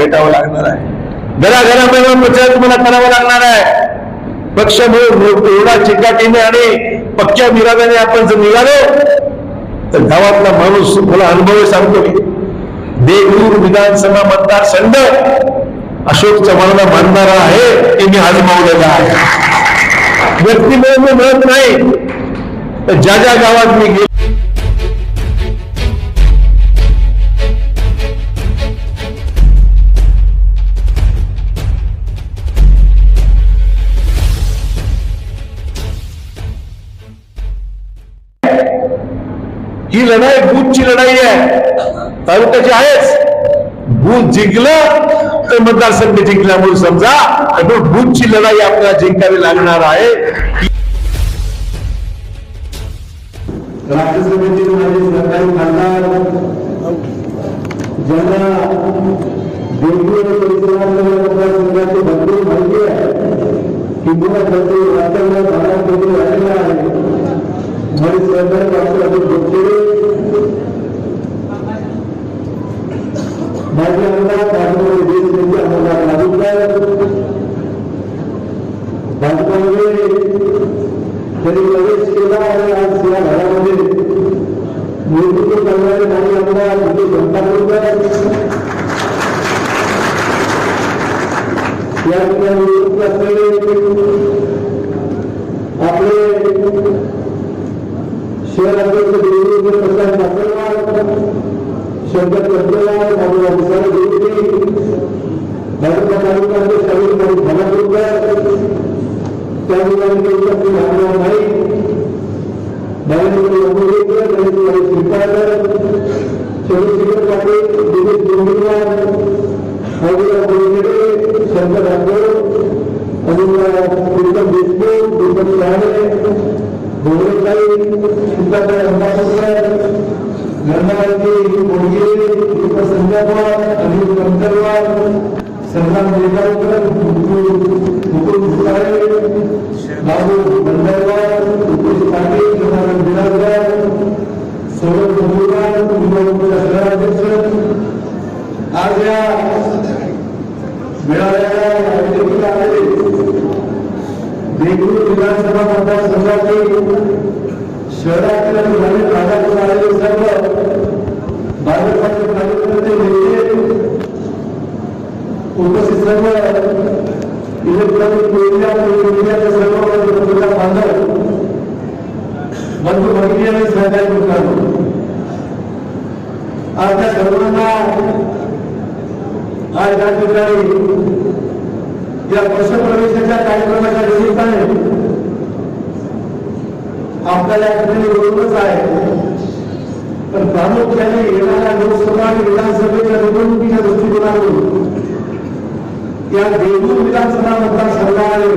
भेटावं लागणार आहे. घराघरामध्ये प्रचार तुम्हाला करावा लागणार आहे. पक्ष मिळून एवढा चिकाटीने आणि पक्क्या निराव्याने आपण जर निघालो तर गावातला माणूस मला अनुभव सांगतो मी. देगलूर विधानसभा मतदारसंघ अशोक चव्हाणला मानणारा आहे ते मी आजमावलेला आहे. व्यक्ती मी मिळत नाही. तर ज्या ज्या गावात मी गेलो ही लढाई बूथची लढाई आहे. तालुक्याची आहेच. बूथ जिंकलं तर मतदारसंघ जिंकला म्हणून समजा आणि बूथची लढाई आपल्याला जिंकावी लागणार आहे राज्यसभेचे माझे सरकारी खासदार ज्यांना वेगवेगळ्या परिसरातल्या मतदारसंघाची भरपूर माहिती आहे किंवा त्याचे वातावरण भागामध्ये राहिलेलं आहे माझे सहकारी डॉक्टर अमित बोगदे माझे आमदार भाजपमध्ये देश नेते आमदार नागुलकर भाजपमध्ये त्यांनी प्रवेश केला आणि आज या घरामध्ये नेतृत्व करणारे माजी आमदार विजय जनतापूरकर या ठिकाणी नियुक्त असलेले आपले शहर अध्यक्ष देवेंद्र प्रसाद शंकर कंटेवार देवते भाजपा भाई त्या ठिकाणी नाही. नरेंद्र मोदीकर नरेंद्र श्रीपाकर चंद्रशेखर पाटील दिनेश डोंगरवार बोलगेडे शंकर राठोड अनिल प्रीतम देशमुख दीपक शहाणे भोगरेताई सीताताई अंबापूरकर नर्मदाजी बोडगे दीपक संध्यावार अनिल कंकरवार संग्राम देगावकर मुकुल भुसाळे बाबू बंदरवार रुपेश पाटील जनार्दन बिराजदार सौरभ कपूरवार निवडणुकीचा शहराध्यक्ष आज या मिळालेल्या बैठकीला आलेले देगलूर विधानसभा मतदारसंघातील शहरातील आणि ग्रामीण भागातून आलेले सर्व भाजपाचे कार्यकर्ते नेते उपस्थित सर्व इलेक्ट्रॉनिक मीडिया मीडियाचे सर्व पत्रकार बांधव बंधू भगिनी आणि सहकारी मित्रांनो आज त्या सर्वांना आज या ठिकाणी या वर्षप्रवेशाच्या कार्यक्रमाच्या निमित्ताने आपल्याला या ठिकाणी बरोबरच आहे पण प्रामुख्याने येणाऱ्या लोकसभा आणि विधानसभेच्या निवडणुकीच्या दृष्टिकोनातून या देगलूर विधानसभा मतदारसंघामध्ये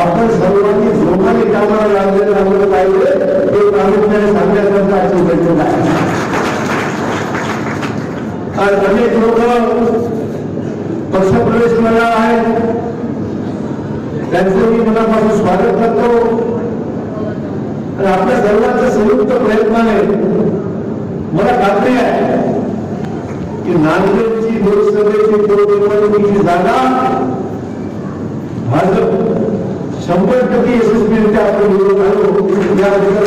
आपण सर्वांनी जोमाने कामाला लागलेलं लागलं पाहिजे, हे प्रामुख्याने सांगण्याकरता आजची बैठक आहे. आज अनेक लोक पक्षप्रवेश करणार आहेत त्यांचं मी मनापासून स्वागत करतो. आणि आपल्या सर्वांच्या संयुक्त प्रयत्नाने मला खात्री आहे की नांदेडची लोकसभेची पोटनिवडणुकीची जागा. भाजप शंभर टक्के यशस्वीरित्या आपण निवडून आलो. याबद्दल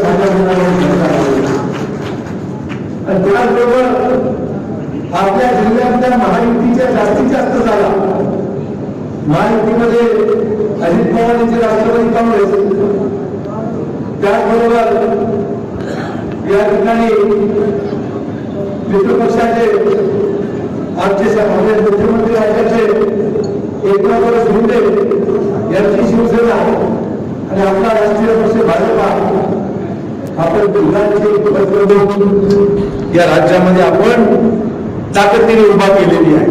आणि त्याचबरोबर आपल्या जिल्ह्यातल्या महायुतीच्या जास्तीत जास्त जागा. महायुतीमध्ये अजित पवार यांचे राष्ट्रवादी काँग्रेस. त्याचबरोबर या ठिकाणी मित्रपक्षाचे आमचे माननीय मुख्यमंत्री राज्याचे एकनाथ शिंदे यांची शिवसेना आणि आपला राष्ट्रीय पक्ष भाजपा आपण दोघांचे या राज्यामध्ये आपण ताकदीने उभा केलेली आहे.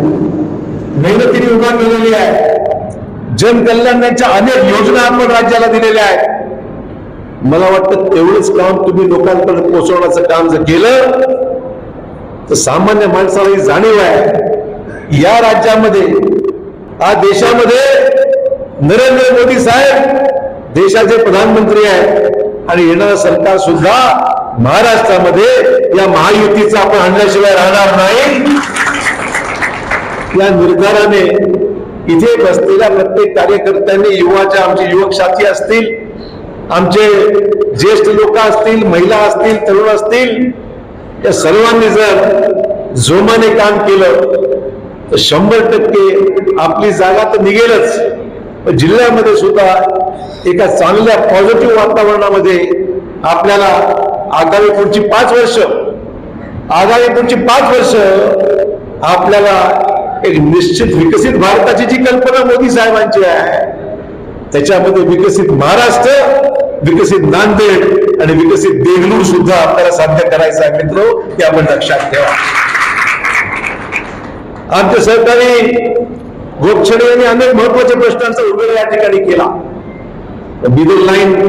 मेहनतीने उभा केलेली आहे. जनकल्याणाच्या अनेक योजना आपण राज्याला दिलेल्या आहेत. मला वाटतं तेवढंच काम तुम्ही लोकांपर्यंत पोहोचवण्याचं काम जर केलं तर सामान्य माणसाला ही जाणीव आहे या राज्यामध्ये हा देशामध्ये नरेंद्र मोदी साहेब देशाचे प्रधानमंत्री आहेत. आणि येणारं सरकार सुद्धा महाराष्ट्रामध्ये या महायुतीचा आपण आणल्याशिवाय राहणार नाही. या निर्धाराने इथे बसलेल्या प्रत्येक कार्यकर्त्यांनी युवाच्या आमचे युवक साथी असतील आमचे ज्येष्ठ लोक असतील महिला असतील तरुण असतील या सर्वांनी जर जोमाने काम केलं तर शंभर टक्के आपली जागा तर निघेलच. पण जिल्ह्यामध्ये सुद्धा एका चांगल्या पॉझिटिव्ह वातावरणामध्ये आपल्याला आगामी पुढची पाच वर्ष आगामी पुढची पाच वर्ष आपल्याला एक निश्चित विकसित भारताची जी कल्पना मोदी साहेबांची आहे त्याच्यामध्ये विकसित महाराष्ट्र विकसित नांदेड आणि विकसित देगलूर सुद्धा आपल्याला साध्य करायचं आहे मित्र हे आपण लक्षात ठेवा. आमचे सहकारी गोपछडे यांनी अनेक महत्त्वाच्या प्रश्नांचा उल्लेख या ठिकाणी केला. बिदर लाईन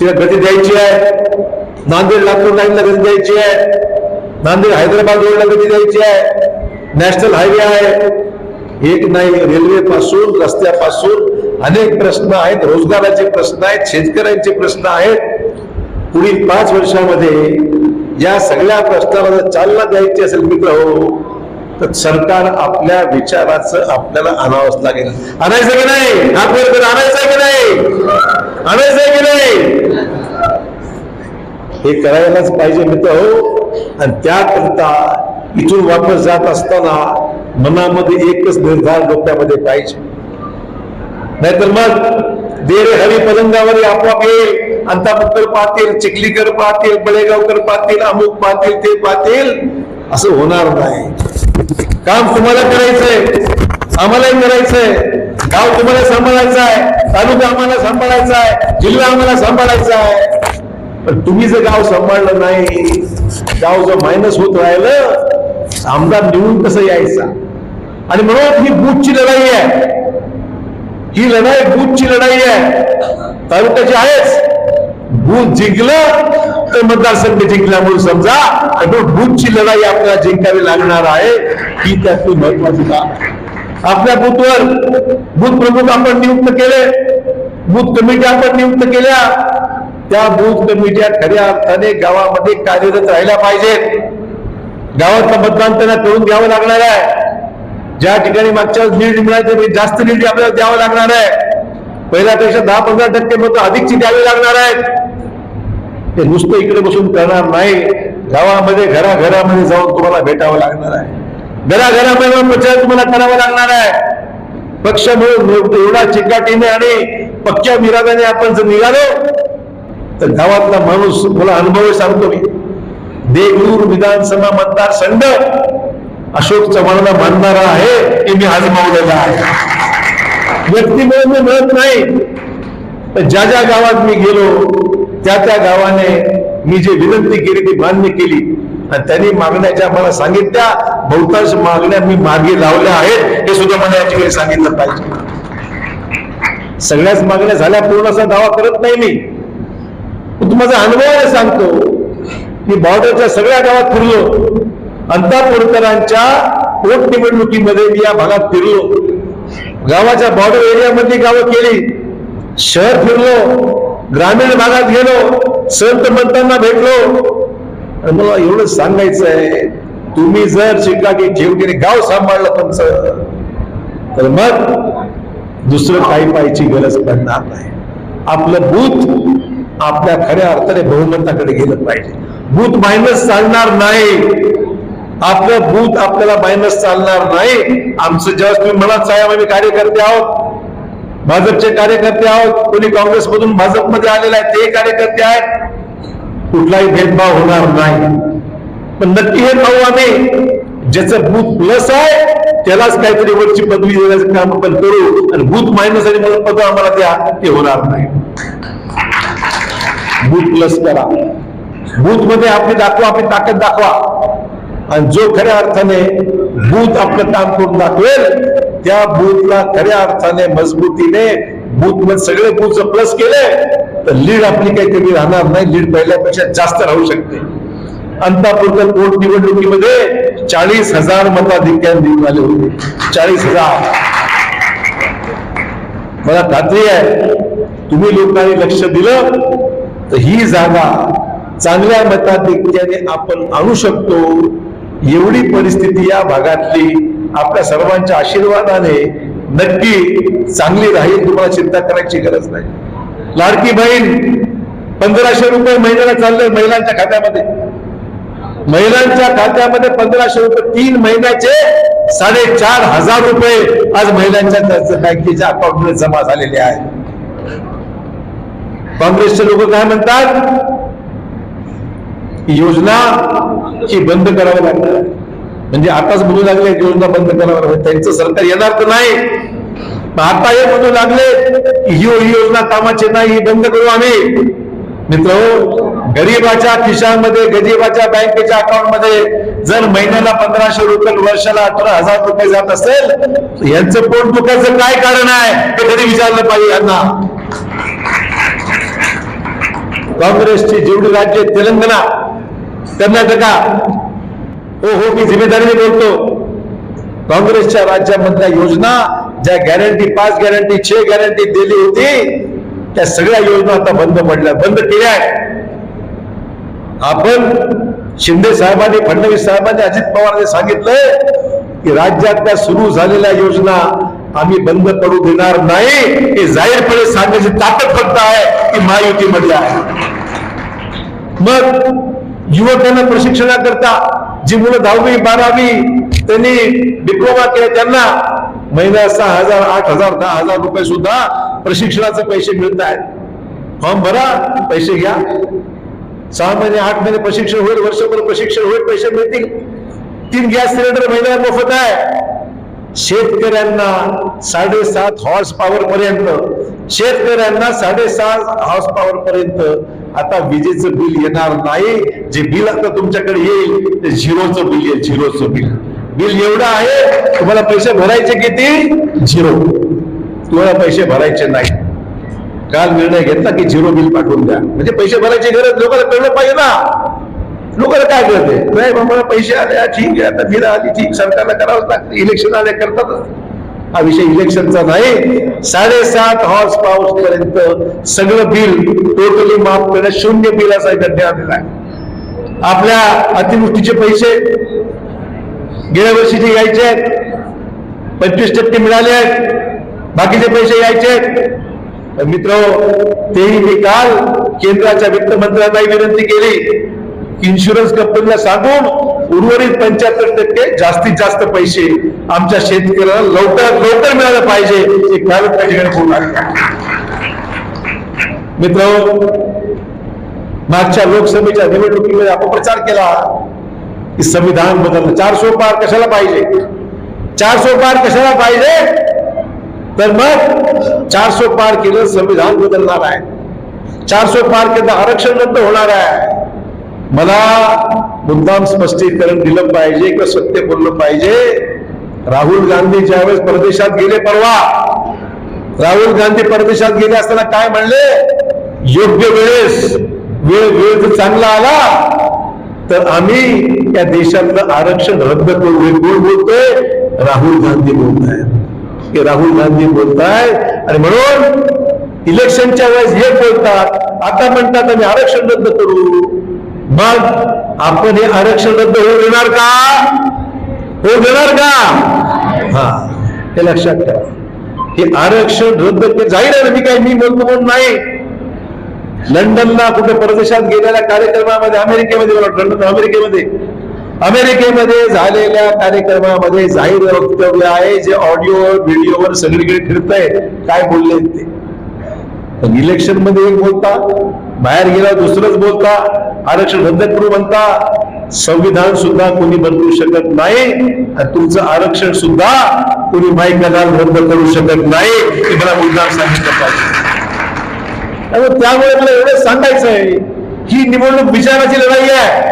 तिला गती द्यायची आहे. नांदेड लातूर लाईनला गती द्यायची आहे. नांदेड हैदराबाद रोडला गती द्यायची आहे. नॅशनल हायवे आहे. एक नाही रेल्वे पासून रस्त्यापासून अनेक प्रश्न आहेत रोजगाराचे प्रश्न आहेत शेतकऱ्यांचे प्रश्न आहेत. पुढील पाच वर्षामध्ये या सगळ्या प्रश्नाला जर चालना द्यायची असेल मित्र हो तर सरकार आपल्या विचाराचं आपल्याला आणावंच लागेल. आणायचं की नाही? हात आणायचं की नाही? आणायचं की नाही? हे करायलाच पाहिजे मित्र हो. आणि त्याकरता इथून वापस जात असताना मनामध्ये एकच निर्धार डोक्यामध्ये पाहिजे. नाहीतर मग देरे हरी पलंगावर आपोआप येईल अंतापुकर पाहतील चिखलीकर पाहतील बळेगावकर पाहतील अमुक पाहतील ते पाहतील. असं होणार नाही. काम तुम्हाला करायचंय आम्हालाही करायचंय. गाव तुम्हाला सांभाळायचं आहे तालुका आम्हाला सांभाळायचा आहे जिल्हा आम्हाला सांभाळायचा आहे. पण तुम्ही जर गाव सांभाळलं नाही गाव जर मायनस होत राहिलं आमदार निवडून कसं यायचा? आणि म्हणून ही बूथची लढाई आहे. ही लढाई बूथची लढाई आहे. तालुक्याची आहेच. बूथ जिंकलं तर मतदारसंघ जिंकला म्हणून समजा. बूथची लढाई आपल्याला जिंकावी लागणार आहे ही त्यातली महत्वाची बाब. आपल्या बूथवर बूथ प्रमुख आपण नियुक्त केले बूथ कमिटी आपण नियुक्त केल्या. त्या बूथ कमिट्या खऱ्या अर्थाने गावामध्ये कार्यरत राहिल्या पाहिजेत. गावातलं मतदान त्यांना करून घ्यावं लागणार आहे. ज्या ठिकाणी मागच्या लीड मिळायचं जास्त लीड आपल्याला द्यावं लागणार आहे. पहिल्यापेक्षा दहा पंधरा टक्के मत अधिकची द्यावी लागणार आहेत. ते नुसतं इकडे बसून करणार नाही. गावामध्ये घराघरामध्ये जाऊन तुम्हाला भेटावं लागणार आहे. घराघरामध्ये प्रचार तुम्हाला करावा लागणार आहे. पक्ष म्हणून एवढा चिकाटीने आणि पक्क्या मिरादाने आपण जर निघालो तर गावातला माणूस मला अनुभव सांगतो मी देगलूर विधानसभा मतदारसंघ अशोक चव्हाणला मानणारा आहे हे मी आजमावलेला आहे. व्यक्ती मिळून मी मिळत नाही तर ज्या ज्या गावात मी गेलो त्या त्या गावाने मी जे विनंती केली ती मान्य केली. आणि त्यांनी मागण्याच्या मला सांगितल्या बहुतांश मागण्या मी मागे लावल्या आहेत हे सुद्धा मला या ठिकाणी सांगितलं पाहिजे. सगळ्याच मागण्या झाल्या पूर्ण असा दावा करत नाही मी. पण तुम्हाला अनुभवाने सांगतो मी बॉर्डरच्या सगळ्या गावात फिरलो. अंतापूरकरांच्या पोटनिवडणुकीमध्ये मी या भागात फिरलो. गावाच्या बॉर्डर एरियामध्ये गावं केली. शहर फिरलो. ग्रामीण भागात गेलो. संत मंतांना भेटलो. मला एवढं सांगायचं आहे तुम्ही जर चिकाटी ठेवलेले गाव सांभाळलं तुमचं तर मग दुसरं काही पाहायची गरज पडणार नाही. आपलं बूथ आपल्या खऱ्या अर्थाने बहुमताकडे गेलं पाहिजे. बूथ मायनस चालणार नाही. आपलं भूत आपल्याला मायनस चालणार नाही. आमचं जेव्हा तुम्ही म्हणा साहेब आम्ही कार्यकर्ते आहोत. भाजपचे कार्यकर्ते आहोत. कोणी काँग्रेसमधून भाजपमध्ये आलेले आहेत ते कार्यकर्ते आहेत. कुठलाही भेदभाव होणार नाही. पण नक्की हे पाहू आम्ही ज्याचं भूत प्लस आहे त्यालाच काहीतरी वरची पदवी देण्याचं काम आपण करू आणि भूत मायनस आणि मला पद आम्हाला द्या ते होणार नाही. भूत प्लस करा. भूत मध्ये आपली दाखवा आपली ताकद दाखवा. आणि जो खऱ्या अर्थाने बूथ आपलं काम करून दाखवेल त्या बूथला खऱ्या अर्थाने मजबूतीने बूथमध्ये सगळे बूथ प्लस केले तर लीड आपली काही कमी राहणार नाही. लीड पहिल्यापेक्षा जास्त राहू शकते. अंतापूरकर पोट निवडणुकीमध्ये चाळीस हजार मताधिक्याने निवडून आले होते. चाळीस हजार. मला खात्री आहे तुम्ही लोकांनी लक्ष दिलं तर ही जागा चांगल्या मताधिक्याने आपण आणू शकतो. एवढी परिस्थिती या भागातली आपल्या सर्वांच्या आशीर्वादाने नक्की चांगली राहील तुम्हाला चिंता करायची गरज नाही. लाडकी बहीण पंधराशे रुपये महिन्याला चाललंय महिलांच्या खात्यामध्ये. महिलांच्या खात्यामध्ये पंधराशे रुपये तीन महिन्याचे साडेचार हजार रुपये आज महिलांच्या बँकेच्या अकाउंटमध्ये जमा झालेले आहेत काँग्रेसचे लोक काय म्हणतात? योजना ही बंद करावी लागणार. म्हणजे आताच म्हणू लागले योजना बंद करावं लागेल त्यांचं सरकार येणार तर नाही. आता हे म्हणू लागले की ही योजना कामाची नाही ही बंद करू आम्ही. मित्र गरीबाच्या खिशामध्ये गरीबाच्या बँकेच्या अकाउंटमध्ये जर महिन्याला पंधराशे रुपये वर्षाला अठरा हजार रुपये जात असेल यांचं पोट दुखायचं काय कारण आहे हे तरी विचारलं पाहिजे यांना. काँग्रेसची जेवढी राज्य आहेत, तेलंगणा. कर्नाटका. हो हो मी जिम्मेदारीने बोलतो. काँग्रेसच्या राज्यामधल्या योजना ज्या गॅरंटी पाच गॅरंटी छे गॅरंटी दिली होती त्या सगळ्या योजना आता बंद पडल्या. बंद केल्या आपण शिंदे साहेबांनी फडणवीस साहेबांनी अजित पवारांनी सांगितलंय की राज्यातल्या सुरू झालेल्या योजना आम्ही बंद पडू देणार नाही. हे जाहीरपणे सांगण्याची ताकद फक्त आहे की महायुतीमध्ये आहे. मग युवकांना प्रशिक्षणाकरता जी मुलं दहावी बारावी त्यांनी डिप्लोमा केला त्यांना महिन्या सहा हजार आठ हजार दहा हजार रुपये सुद्धा प्रशिक्षणाचे पैसे मिळत आहेत. फॉर्म भरा पैसे घ्या. सहा महिने आठ महिने प्रशिक्षण होईल वर्षभर प्रशिक्षण होईल पैसे मिळतील. तीन गॅस सिलेंडर महिन्याला मोफत आहे. शेतकऱ्यांना साडेसात हॉर्स पॉवर पर्यंत शेतकऱ्यांना साडेसात हॉर्स पॉवर पर्यंत आता विजेचं बिल येणार नाही. जे बिल आता तुमच्याकडे येईल ते झिरोचं बिल येईल झिरोचं बिल. बिल एवढं आहे तुम्हाला पैसे भरायचे किती? झिरो. तुम्हाला पैसे भरायचे नाही. काल निर्णय घेतला की झिरो बिल पाठवून द्या. म्हणजे पैसे भरायची गरज लोकांना कळलं पाहिजे ना. लोकांना काय कळते नाही बाबा मला पैसे आले ठीक आहे आता बिल आली ठीक सरकारला करावंच लागतं. इलेक्शन आले करतातच. हा विषय इलेक्शनचा नाही. साडेसात हॉर्स पॉवर पर्यंत सगळं बिल टोटली माफ करणं शून्य बिल असा आलेला आहे आपल्या अतिवृष्टीचे पैसे गेल्या वर्षीचे यायचे आहेत. पंचवीस टक्के मिळाले आहेत. बाकीचे पैसे यायचे आहेत. मित्र तेही मी काल केंद्राच्या वित्त मंत्र्यांनाही विनंती केली. इन्शुरन्स कंपनीला सांगून उर्वरित पंच्याहत्तर टक्के जास्तीत जास्त पैसे आमच्या शेतकऱ्याला लवकर लवकर मिळालं पाहिजे. हे कालच त्या ठिकाणी बोलू मित्र मागच्या लोकसभेच्या निवडणुकीमध्ये अपप्रचार केला की संविधान बदललं चारशे पार कशाला पाहिजे? चारशे पार कशाला पाहिजे? तर मग चारशे पार केलं संविधान बदलणार आहे. चारशे पार केलं आरक्षण रद्द होणार आहे. मला मुद्दाम स्पष्टीकरण दिलं पाहिजे किंवा सत्य बोललं पाहिजे. राहुल गांधी ज्यावेळेस परदेशात गेले परवा राहुल गांधी परदेशात गेले असताना काय म्हणले? योग्य वेळेस वेळ वेळ जर चांगला आला तर आम्ही या देशातलं आरक्षण रद्द करू. हे कोण बोलतोय? राहुल गांधी बोलताय. हे राहुल गांधी बोलताय. आणि म्हणून इलेक्शनच्या वेळेस हे बोलतात. आता म्हणतात आम्ही आरक्षण रद्द करू. मग आपण हे आरक्षण रद्द होऊ देणार का? होऊ देणार का? हा हे लक्षात ठेवा. हे आरक्षण रद्द के जाहीर मी काय मी बोलतो म्हणून नाही. लंडनला कुठे परदेशात गेलेल्या कार्यक्रमामध्ये अमेरिकेमध्ये लंडन अमेरिकेमध्ये. अमेरिकेमध्ये झालेल्या कार्यक्रमामध्ये जाहीर वक्तव्य आहे जे ऑडिओ व्हिडिओवर सगळीकडे फिरतंय. काय बोलले ते? पण इलेक्शनमध्ये एक बोलता. बाहेर गेला दुसरंच बोलता आरक्षण रद्द करू म्हणता संविधान सुद्धा कोणी बदलू शकत नाही आणि तुमचं आरक्षण सुद्धा कोणी माईकदार रद्द करू शकत नाही हे मला मुद्दा सांगितलं पाहिजे त्यामुळे त्यामुळे मला एवढं सांगायचं आहे ही निवडणूक विचाराची लढाई आहे.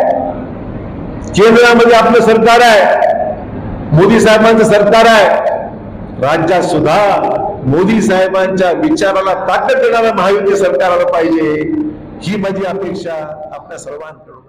केंद्रामध्ये आपलं सरकार आहे मोदी साहेबांचं सरकार आहे. राज्यात सुद्धा मोदी साहेबांच्या विचाराला ताकद देणारं महायुती सरकार आलं पाहिजे. ही माझी अपेक्षा आपल्या सर्वांकडून